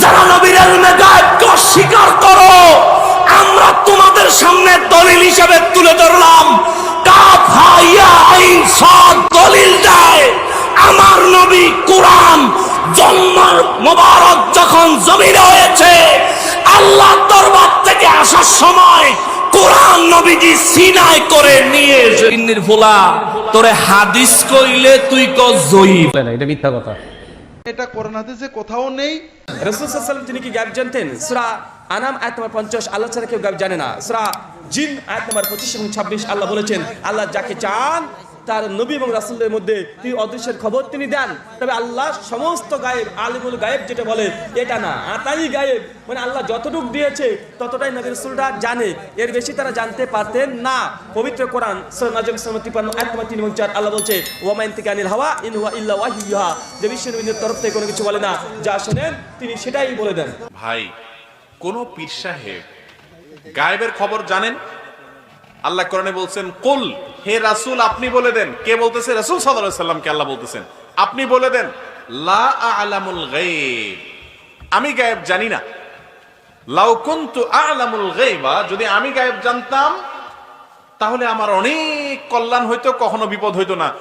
যারা নবীর অস্বীকার করো আমরা তোমাদের সামনে দলিল হিসেবে তুলে ধরলাম। কাফ হা আইন সদ দলিল দেয়। আমার নবী কোরআন জন্ম মোবারক যখন জমিনে হয়েছে আল্লাহ দরবার থেকে আসার সময় কোরআন নবীজি সিনাই করে নিয়ে এসে ফোলা তোরে হাদিস কইলে তুই ক জয়ীব। না এটা মিথ্যা কথা। এটা কোরআন হাদিসে কোথাও নেই। রসুলাম তিনি কি গায়ব জানতেন? সূরা আনাম, আয়াত নম্বর পঞ্চাশ, আল্লাহ ছাড়া কেউ গায়ব জানে না। সূরা জিন, আয়াত নম্বর পঁচিশ এবং ছাব্বিশ, আল্লাহ বলেছেন, আল্লাহ যাকে চান তার নবী এবং রাসুলের মধ্যে তিনি অদৃশ্যের খবর তিনি দেন। তবে আল্লাহ সমস্ত গায়েব, আলিমুল গায়েব যেটা বলে, এটা না। আতাই গায়েব মানে আল্লাহ যতটুক দিয়েছে, ততটাই নবী রসুলরা জানে। এর বেশি তারা জানতে পারতেন না। পবিত্র কোরআন, সূরা নাজম, সূরা 53 আয়াত নম্বর 3 এবং 4 আল্লাহ বলছে ওয়ামাইন থেকে আনিল হাওয়া, ইন হুয়া ইল্লা ওয়াহিয়ুহা যে বিশ্ব নবীর তরফ থেকে কোনো কিছু বলে না, যা শোনেন, তিনি সেটাই বলে দেন। ভাই, কোন পীর সাহেব গায়েবের খবর জানেন? আল্লাহ কোরআনে বলছেন, কুল, হে রাসূল, আপনি বলে দেন। কে বলতেছে? রাসূল আলাইহি সাল্লামকে আল্লাহ বলতেছেন। আপনি বলে দেন, লা আ'লামুল গায়ব। আমি গায়েব জানি না। লাউ কুনতু আ'লামুল গায়বা? যদি আমি গায়েব জানতাম, তাহলে আমার অনেক কল্যাণ হইতো, কখনো বিপদ হইতো না।